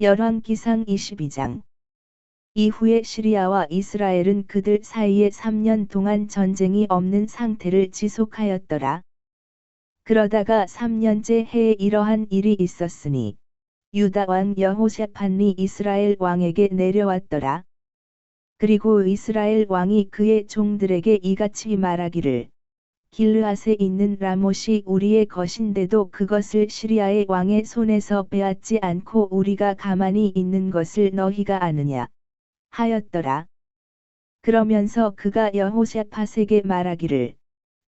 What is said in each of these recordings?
열왕기상 22장 이후에 시리아와 이스라엘은 그들 사이에 3년 동안 전쟁이 없는 상태를 지속하였더라. 그러다가 3년째 해에 이러한 일이 있었으니 유다 왕 여호샤판이 이스라엘 왕에게 내려왔더라. 그리고 이스라엘 왕이 그의 종들에게 이같이 말하기를 길르앗에 있는 라못이 우리의 것인데도 그것을 시리아의 왕의 손에서 빼앗지 않고 우리가 가만히 있는 것을 너희가 아느냐 하였더라. 그러면서 그가 여호샤팟에게 말하기를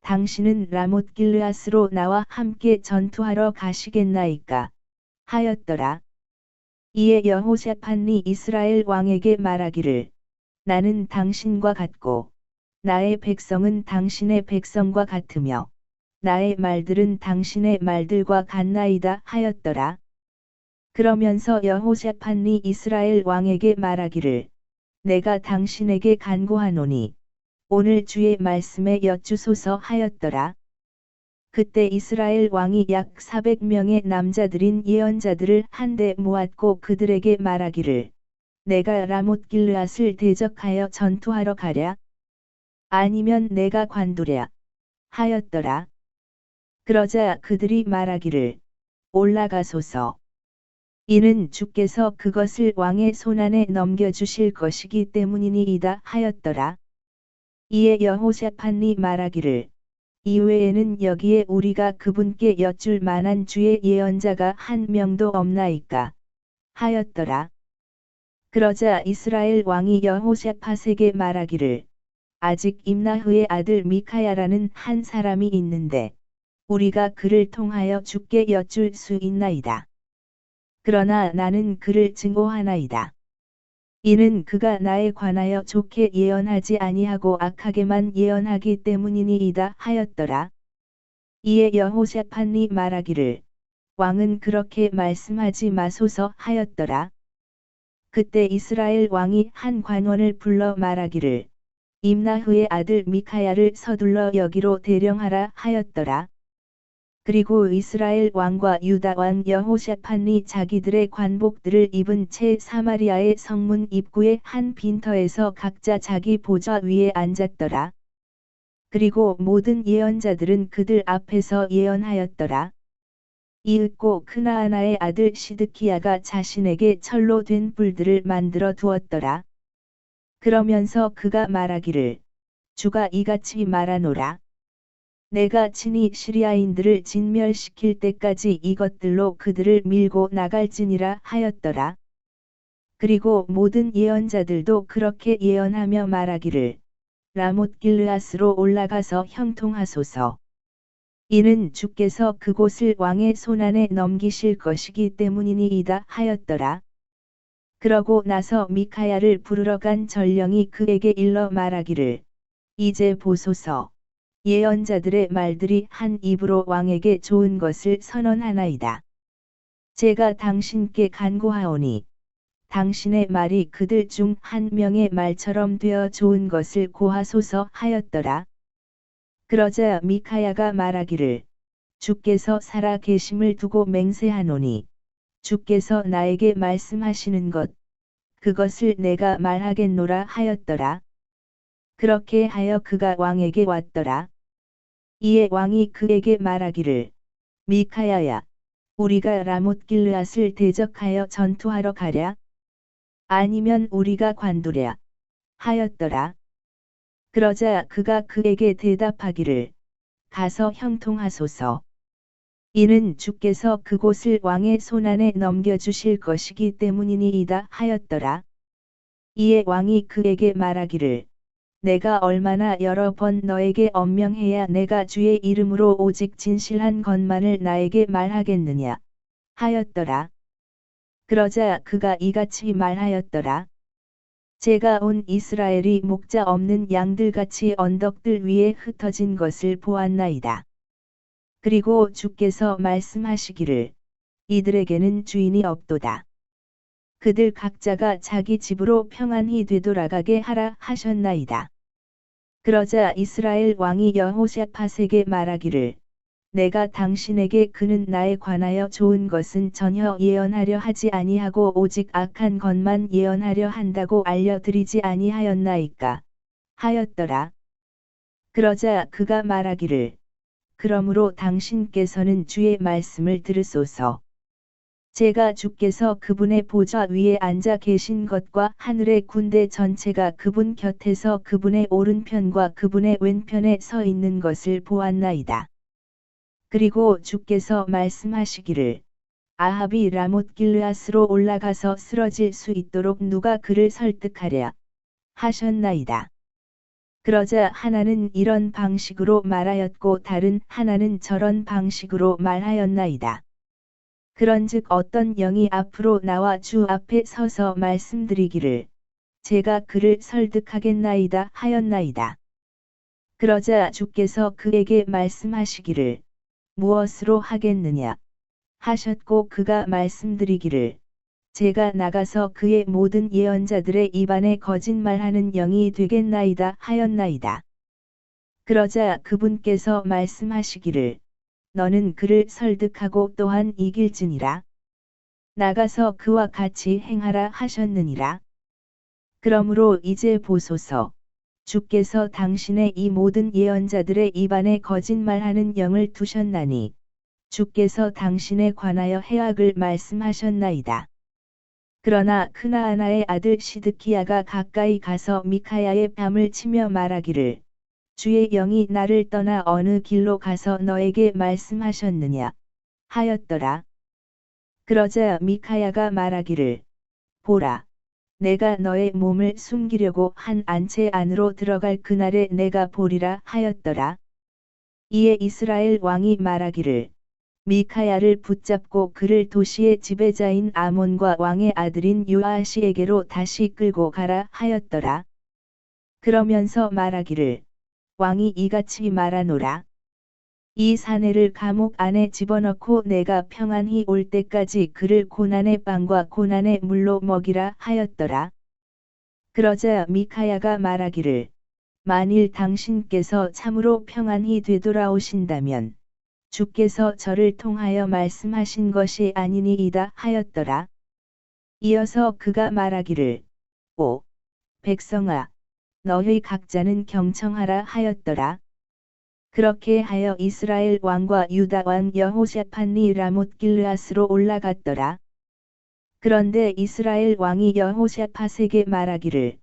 당신은 라못 길르앗으로 나와 함께 전투하러 가시겠나이까 하였더라. 이에 여호샤판이 이스라엘 왕에게 말하기를 나는 당신과 같고 나의 백성은 당신의 백성과 같으며 나의 말들은 당신의 말들과 같나이다 하였더라. 그러면서 여호샤판이 이스라엘 왕에게 말하기를 내가 당신에게 간구하노니 오늘 주의 말씀에 여쭈소서 하였더라. 그때 이스라엘 왕이 약 400명의 남자들인 예언자들을 한데 모았고 그들에게 말하기를 내가 라못 길르앗을 대적하여 전투하러 가랴 아니면 내가 관두랴 하였더라. 그러자 그들이 말하기를 올라가소서. 이는 주께서 그것을 왕의 손안에 넘겨주실 것이기 때문이니이다 하였더라. 이에 여호샤판이 말하기를 이외에는 여기에 우리가 그분께 여쭐 만한 주의 예언자가 한 명도 없나이까 하였더라. 그러자 이스라엘 왕이 여호샤팟에게 말하기를 아직 임나흐의 아들 미카야라는 한 사람이 있는데 우리가 그를 통하여 주께 여쭐 수 있나이다. 그러나 나는 그를 증오하나이다. 이는 그가 나에 관하여 좋게 예언하지 아니하고 악하게만 예언하기 때문이니이다 하였더라. 이에 여호샤판이 말하기를 왕은 그렇게 말씀하지 마소서 하였더라. 그때 이스라엘 왕이 한 관원을 불러 말하기를 임나흐의 아들 미카야를 서둘러 여기로 대령하라 하였더라. 그리고 이스라엘 왕과 유다 왕 여호샤판이 자기들의 관복들을 입은 채 사마리아의 성문 입구의 한 빈터에서 각자 자기 보좌 위에 앉았더라. 그리고 모든 예언자들은 그들 앞에서 예언하였더라. 이윽고 크나아나의 아들 시드키야가 자신에게 철로 된 뿔들을 만들어 두었더라. 그러면서 그가 말하기를 주가 이같이 말하노라. 내가 친히 시리아인들을 진멸시킬 때까지 이것들로 그들을 밀고 나갈지니라 하였더라. 그리고 모든 예언자들도 그렇게 예언하며 말하기를 라못 길르앗으로 올라가서 형통하소서. 이는 주께서 그곳을 왕의 손안에 넘기실 것이기 때문이니이다 하였더라. 그러고 나서 미카야를 부르러 간 전령이 그에게 일러 말하기를 이제 보소서. 예언자들의 말들이 한 입으로 왕에게 좋은 것을 선언하나이다. 제가 당신께 간구하오니 당신의 말이 그들 중 한 명의 말처럼 되어 좋은 것을 고하소서 하였더라. 그러자 미카야가 말하기를 주께서 살아 계심을 두고 맹세하노니 주께서 나에게 말씀하시는 것 그것을 내가 말하겠노라 하였더라. 그렇게 하여 그가 왕에게 왔더라. 이에 왕이 그에게 말하기를 미카야야 우리가 라못 길르앗을 대적하여 전투하러 가랴 아니면 우리가 관두랴 하였더라. 그러자 그가 그에게 대답하기를 가서 형통하소서. 이는 주께서 그곳을 왕의 손안에 넘겨주실 것이기 때문이니이다 하였더라. 이에 왕이 그에게 말하기를 내가 얼마나 여러 번 너에게 엄명해야 내가 주의 이름으로 오직 진실한 것만을 나에게 말하겠느냐 하였더라. 그러자 그가 이같이 말하였더라. 제가 온 이스라엘이 목자 없는 양들같이 언덕들 위에 흩어진 것을 보았나이다. 그리고 주께서 말씀하시기를 이들에게는 주인이 없도다. 그들 각자가 자기 집으로 평안히 되돌아가게 하라 하셨나이다. 그러자 이스라엘 왕이 여호샤팟에게 말하기를 내가 당신에게 그는 나에 관하여 좋은 것은 전혀 예언하려 하지 아니하고 오직 악한 것만 예언하려 한다고 알려드리지 아니하였나이까 하였더라. 그러자 그가 말하기를 그러므로 당신께서는 주의 말씀을 들으소서. 제가 주께서 그분의 보좌 위에 앉아 계신 것과 하늘의 군대 전체가 그분 곁에서 그분의 오른편과 그분의 왼편에 서 있는 것을 보았나이다. 그리고 주께서 말씀하시기를 아합이 라못 길르앗으로 올라가서 쓰러질 수 있도록 누가 그를 설득하랴 하셨나이다. 그러자 하나는 이런 방식으로 말하였고 다른 하나는 저런 방식으로 말하였나이다. 그런즉 어떤 영이 앞으로 나와 주 앞에 서서 말씀드리기를 제가 그를 설득하겠나이다 하였나이다. 그러자 주께서 그에게 말씀하시기를 무엇으로 하겠느냐 하셨고 그가 말씀드리기를 제가 나가서 그의 모든 예언자들의 입안에 거짓말하는 영이 되겠나이다 하였나이다. 그러자 그분께서 말씀하시기를 너는 그를 설득하고 또한 이길지니라. 나가서 그와 같이 행하라 하셨느니라. 그러므로 이제 보소서. 주께서 당신의 이 모든 예언자들의 입안에 거짓말하는 영을 두셨나니 주께서 당신에 관하여 해악을 말씀하셨나이다. 그러나 크나아나의 아들 시드키야가 가까이 가서 미카야의 뺨을 치며 말하기를 주의 영이 나를 떠나 어느 길로 가서 너에게 말씀하셨느냐 하였더라. 그러자 미카야가 말하기를 보라 내가 너의 몸을 숨기려고 한 안채 안으로 들어갈 그날에 내가 보리라 하였더라. 이에 이스라엘 왕이 말하기를 미카야를 붙잡고 그를 도시의 지배자인 아몬과 왕의 아들인 요아시에게로 다시 끌고 가라 하였더라. 그러면서 말하기를 왕이 이같이 말하노라. 이 사내를 감옥 안에 집어넣고 내가 평안히 올 때까지 그를 고난의 빵과 고난의 물로 먹이라 하였더라. 그러자 미카야가 말하기를 만일 당신께서 참으로 평안히 되돌아오신다면 주께서 저를 통하여 말씀하신 것이 아니니이다 하였더라. 이어서 그가 말하기를 오 백성아 너희 각자는 경청하라 하였더라. 그렇게 하여 이스라엘 왕과 유다 왕 여호샤판이 라못 길르앗으로 올라갔더라. 그런데 이스라엘 왕이 여호샤팟에게 말하기를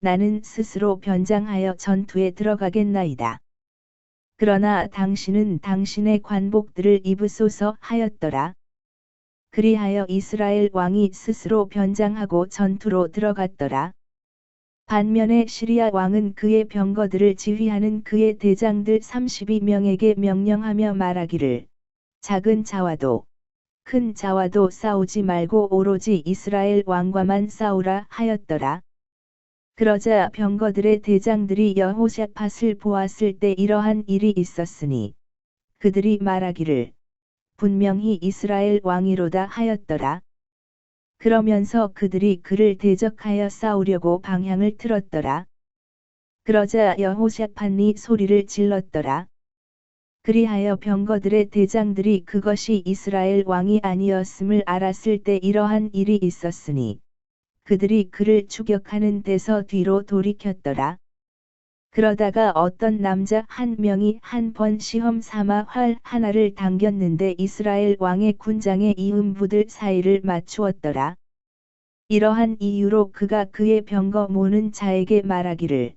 나는 스스로 변장하여 전투에 들어가겠나이다. 그러나 당신은 당신의 관복들을 입으소서 하였더라. 그리하여 이스라엘 왕이 스스로 변장하고 전투로 들어갔더라. 반면에 시리아 왕은 그의 병거들을 지휘하는 그의 대장들 32명에게 명령하며 말하기를 작은 자와도 큰 자와도 싸우지 말고 오로지 이스라엘 왕과만 싸우라 하였더라. 그러자 병거들의 대장들이 여호샤팟을 보았을 때 이러한 일이 있었으니 그들이 말하기를 분명히 이스라엘 왕이로다 하였더라. 그러면서 그들이 그를 대적하여 싸우려고 방향을 틀었더라. 그러자 여호샤판이 소리를 질렀더라. 그리하여 병거들의 대장들이 그것이 이스라엘 왕이 아니었음을 알았을 때 이러한 일이 있었으니 그들이 그를 추격하는 데서 뒤로 돌이켰더라. 그러다가 어떤 남자 한 명이 한 번 시험 삼아 활 하나를 당겼는데 이스라엘 왕의 군장의 이음부들 사이를 맞추었더라. 이러한 이유로 그가 그의 병거 모는 자에게 말하기를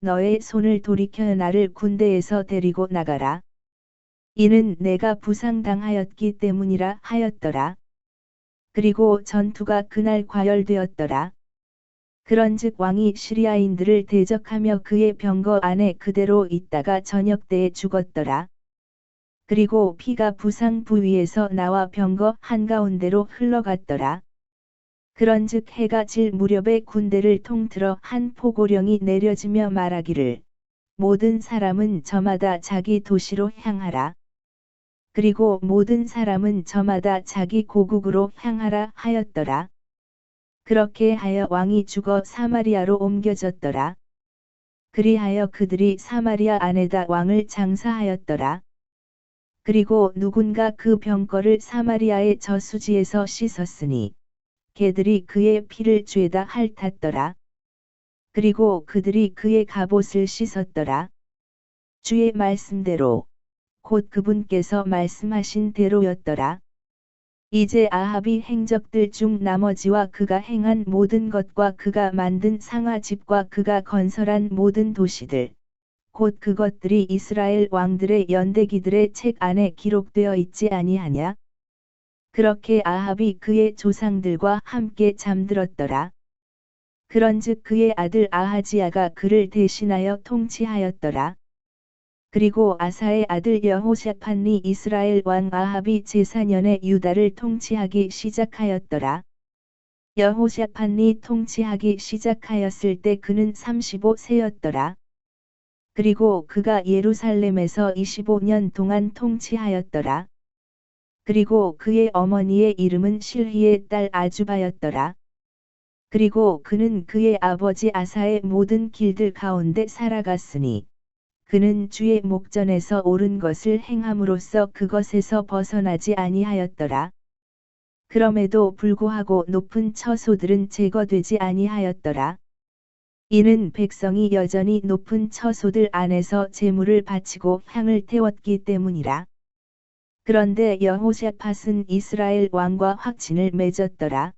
너의 손을 돌이켜 나를 군대에서 데리고 나가라. 이는 내가 부상당하였기 때문이라 하였더라. 그리고 전투가 그날 과열되었더라. 그런즉 왕이 시리아인들을 대적하며 그의 병거 안에 그대로 있다가 저녁 때에 죽었더라. 그리고 피가 부상 부위에서 나와 병거 한가운데로 흘러갔더라. 그런즉 해가 질 무렵에 군대를 통틀어 한 포고령이 내려지며 말하기를 모든 사람은 저마다 자기 도시로 향하라. 그리고 모든 사람은 저마다 자기 고국으로 향하라 하였더라. 그렇게 하여 왕이 죽어 사마리아로 옮겨졌더라. 그리하여 그들이 사마리아 안에다 왕을 장사하였더라. 그리고 누군가 그 병거를 사마리아의 저수지에서 씻었으니 개들이 그의 피를 죄다 핥았더라. 그리고 그들이 그의 갑옷을 씻었더라. 주의 말씀대로 곧 그분께서 말씀하신 대로였더라. 이제 아합이 행적들 중 나머지와 그가 행한 모든 것과 그가 만든 상아집과 그가 건설한 모든 도시들 곧 그것들이 이스라엘 왕들의 연대기들의 책 안에 기록되어 있지 아니하냐? 그렇게 아합이 그의 조상들과 함께 잠들었더라. 그런즉 그의 아들 아하지야가 그를 대신하여 통치하였더라. 그리고 아사의 아들 여호샤판이 이스라엘 왕 아합이 제4년에 유다를 통치하기 시작하였더라. 여호샤판이 통치하기 시작하였을 때 그는 35세였더라. 그리고 그가 예루살렘에서 25년 동안 통치하였더라. 그리고 그의 어머니의 이름은 실희의 딸 아주바였더라. 그리고 그는 그의 아버지 아사의 모든 길들 가운데 살아갔으니 그는 주의 목전에서 옳은 것을 행함으로써 그것에서 벗어나지 아니하였더라. 그럼에도 불구하고 높은 처소들은 제거되지 아니하였더라. 이는 백성이 여전히 높은 처소들 안에서 제물을 바치고 향을 태웠기 때문이라. 그런데 여호샤팟은 이스라엘 왕과 확친을 맺었더라.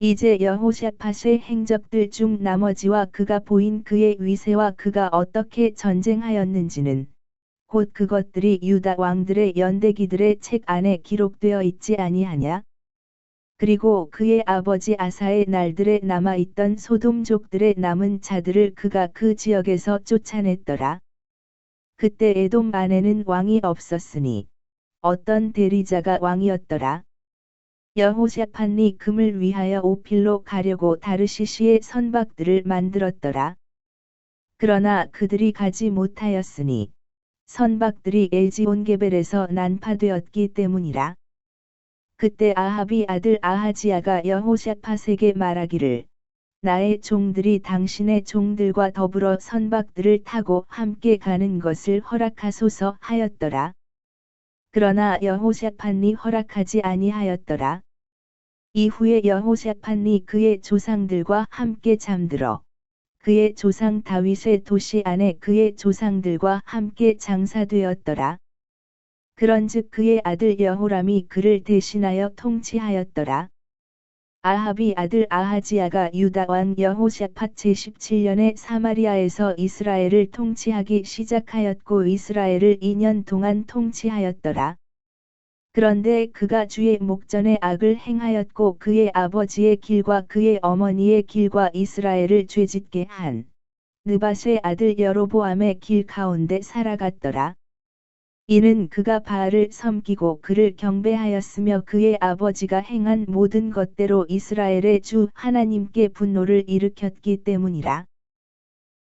이제 여호샤팟의 행적들 중 나머지와 그가 보인 그의 위세와 그가 어떻게 전쟁하였는지는 곧 그것들이 유다 왕들의 연대기들의 책 안에 기록되어 있지 아니하냐? 그리고 그의 아버지 아사의 날들에 남아있던 소돔족들의 남은 자들을 그가 그 지역에서 쫓아냈더라. 그때 에돔 안에는 왕이 없었으니 어떤 대리자가 왕이었더라. 여호샤판이 금을 위하여 오필로 가려고 다르시시의 선박들을 만들었더라. 그러나 그들이 가지 못하였으니 선박들이 에지온게벨에서 난파되었기 때문이라. 그때 아합이 아들 아하지야가 여호샤팟에게 말하기를 나의 종들이 당신의 종들과 더불어 선박들을 타고 함께 가는 것을 허락하소서 하였더라. 그러나 여호샤판이 허락하지 아니하였더라. 이후에 여호샤판이 그의 조상들과 함께 잠들어 그의 조상 다윗의 도시 안에 그의 조상들과 함께 장사되었더라. 그런즉 그의 아들 여호람이 그를 대신하여 통치하였더라. 아합이 아들 아하지야가 유다 왕 여호샤팟 제17년에 사마리아에서 이스라엘을 통치하기 시작하였고 이스라엘을 2년 동안 통치하였더라. 그런데 그가 주의 목전에 악을 행하였고 그의 아버지의 길과 그의 어머니의 길과 이스라엘을 죄짓게 한 느바스의 아들 여로보암의 길 가운데 살아갔더라. 이는 그가 바알을 섬기고 그를 경배하였으며 그의 아버지가 행한 모든 것대로 이스라엘의 주 하나님께 분노를 일으켰기 때문이라.